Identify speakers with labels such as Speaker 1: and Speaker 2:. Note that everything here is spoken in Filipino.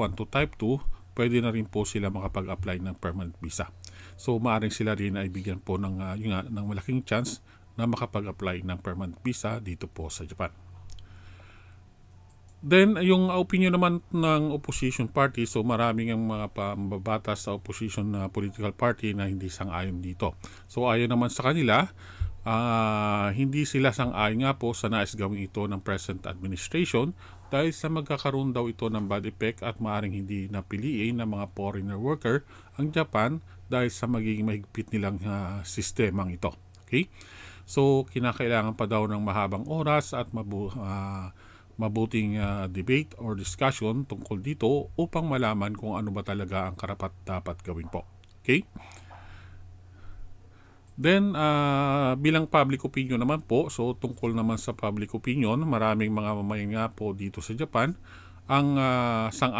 Speaker 1: 1 to type 2, pwede na rin po sila makapag-apply ng permanent visa. So maaaring sila rin ay bigyan po ng, ah, yun nga, ng malaking chance na makapag-apply ng permanent visa dito po sa Japan. Then, yung opinion naman ng opposition party, so maraming ang mga pambabatas sa opposition na political party na hindi sang-ayon dito. So, ayon naman sa kanila, ah, hindi sila sang-ayon nga po sa nais gawin ito ng present administration dahil sa magkakaroon daw ito ng bad effect at maaring hindi napiliin ng mga foreigner worker ang Japan dahil sa magiging mahigpit nilang ah, sistemang ito. Okay? So, kinakailangan pa daw ng mahabang oras at mabu ah, mabuting ah, debate or discussion tungkol dito upang malaman kung ano ba talaga ang karapat dapat gawin po. Okay? Then, ah, bilang public opinion naman po, so tungkol naman sa public opinion, maraming mga mamayan nga po dito sa Japan ang ah, sang